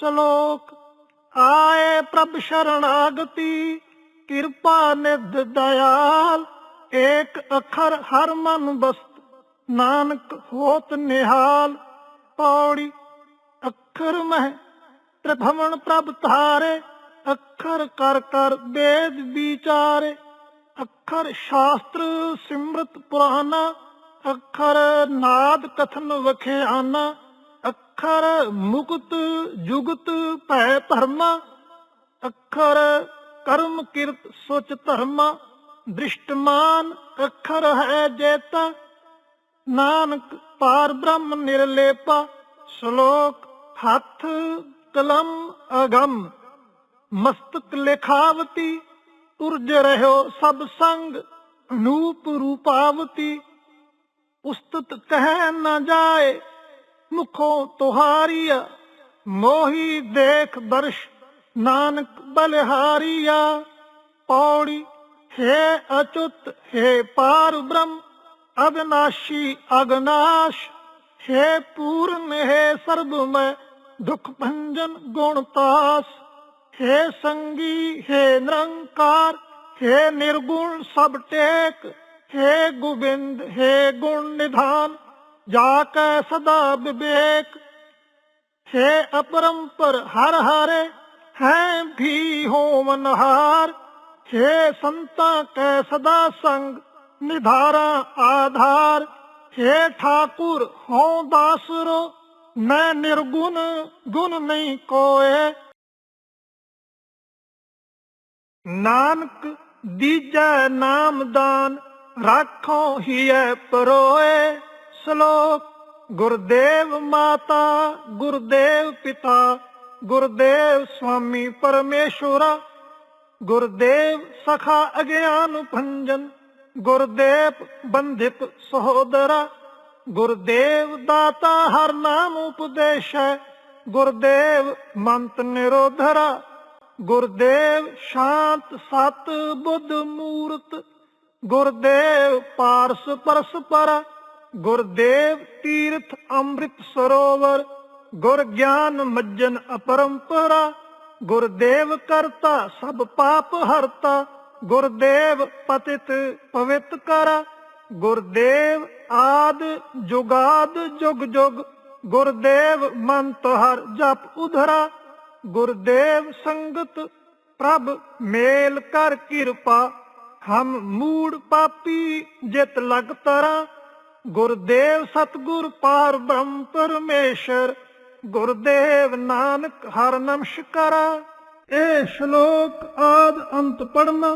ਸ਼ਲੋਕ, ਆਏ ਪ੍ਰਭ ਸ਼ਰਣਾਗਤੀ, ਕਿਰਪਾ ਨਿਧ ਦਇਆਲ, ਏਕ ਅੱਖਰ ਹਰ ਮਨ ਬਸਤ ਨਾਨਕ ਹੋਤ ਨਿਹਾਲ। ਪੌੜੀ, ਅੱਖਰ ਮਹਿ ਤ੍ਰਿਭਵਨ ਪ੍ਰਭ ਧਾਰੇ, ਅੱਖਰ ਕਰ ਕਰ ਵੇਦ ਵਿਚਾਰੇ। ਅੱਖਰ ਸ਼ਾਸਤਰ ਸਿਮਰਤ ਪੁਰਾਣਾ, ਅੱਖਰ ਨਾਦ ਕਥਨ ਵਖਿਆਨਾ। ਅੱਖਰ ਮੁਕਤ ਜੁਗਤ ਭੈ ਧਰਮਾ, ਅੱਖਰ ਕਰਮ ਕਿਰਤ ਸੁਚ ਧਰਮਾ, ਦ੍ਰਿਸ਼ਟਮਾਨ ਅੱਖਰ ਹੈ ਜੇਤਾ, ਨਾਨਕ ਪਾਰ ਬ੍ਰਹਮ ਨਿਰਲੇਪਾ, ਸ਼ਲੋਕ ਹੱਥ ਕਲਮ ਅਗਮ, ਮਸਤਕ ਲਿਖਾਵਤੀ ਉਰਜ ਰਹਿਓ ਸਭ ਸੰਗ ਅਨੂਪ ਰੂਪਾਵਤੀ ਉਸਤਤ ਕਹਿ ਨਾ ਜਾਏ ਮੁਖੋਂ ਤੁਹਾਰੀਆ ਮੋਹੀ ਦੇਖ ਬਰਸ਼ ਨਾਨਕ ਬਲਿਹਾਰੀਆ ਪੌੜੀ ਹੈ ਅਚੁਤ, ਹੈ ਪਾਰ ਬ੍ਰਹਮ, ਅਗਨਾਸ਼ੀ ਅਗਨਾਸ਼, ਹੈ ਪੂਰਨ, ਹੈ ਸਰਬ ਦੁਖ ਭੰਜਨ ਗੁਣ ਤਾਸ। ਹੈ ਸੰਗੀ, ਹੈ ਨਿਰੰਕਾਰ, ਹੈ ਨਿਰਗੁਣ ਸਭ ਟੇਕ, ਹੈ ਗੋਬਿੰਦ, ਹੈ ਗੁਣ ਨਿਧਾਨ। ਜਾ ਕੈ ਸਦਾ ਵਿਵੇਕ, ਹੈ ਅਪਰੰਪਰ ਹਰ ਹਾਰੇ, ਹੈ ਵੀ ਹੋਵਨ ਹਾਰ। ਹੈ ਸੰਤਾਂ ਕੈ ਸਦਾ ਸੰਗ, ਨਿਧਾਰਾ ਆਧਾਰ। ਹੈ ਠਾਕੁਰ ਹਉ ਦਾਸਰੋ, ਮੈਂ ਨਿਰਗੁਣ ਗੁਣ ਨਹੀਂ ਕੋਏ। ਨਾਨਕ ਦੀਜੈ ਨਾਮਦਾਨ ਰਾਖੋ ਹੀਐ ਪਰੋਏ। ਸ਼ਲੋਕ, ਗੁਰਦੇਵ ਮਾਤਾ, ਗੁਰਦੇਵ ਪਿਤਾ, ਗੁਰਦੇਵ ਸੁਆਮੀ ਪਰਮੇਸ਼ਵਰਾ ਗੁਰਦੇਵ ਸਖਾ ਅਗਿਆਨ ਭੰਜਨ, ਗੁਰਦੇਵ ਬੰਧਿਪ ਸਹੋਦਰਾ, ਗੁਰਦੇਵ ਦਾਤਾ ਹਰ ਨਾਮ ਉਪਦੇਸ਼ੈ, ਗੁਰਦੇਵ ਮੰਤ ਨਿਰੋਧਰਾ, ਗੁਰਦੇਵ ਸ਼ਾਂਤ ਸਤ ਬੁੱਧ ਮੂਰਤ, ਗੁਰਦੇਵ ਪਾਰਸ ਪਰਸਪਰ ਗੁਰਦੇਵ ਤੀਰਥ ਅੰਮ੍ਰਿਤ ਸਰੋਵਰ, ਗੁਰ ਗਿਆਨ ਮੱਜਨ ਅਪਰੰਪਰਾ, ਗੁਰਦੇਵ ਕਰਤਾ ਸਭ ਪਾਪ ਹਰਤਾ, ਗੁਰਦੇਵ ਪਤਿਤ ਪਵਿੱਤ ਕਰ, ਗੁਰਦੇਵ ਆਦ ਜੁਗਾਦ ਜੁਗ ਜੁਗ, ਗੁਰਦੇਵ ਮੰਤ ਹਰ ਜਪ ਉਧਰਾ, ਗੁਰਦੇਵ ਸੰਗਤ ਪ੍ਰਭ ਮੇਲ ਕਰ ਕਿਰਪਾ, ਹਮ ਮੂੜ ਪਾਪੀ ਜਿਤ ਲਗ ਤਰਾ ਗੁਰਦੇਵ ਸਤਗੁਰ ਪਾਰ ਬ੍ਰਹਮ ਪਰਮੇਸ਼ਰ ਗੁਰਦੇਵ ਨਾਨਕ ਹਰ ਨਮਸਕਾਰਾ ਇਹ ਸ਼ਲੋਕ ਆਦ ਅੰਤ ਪੜਨਾ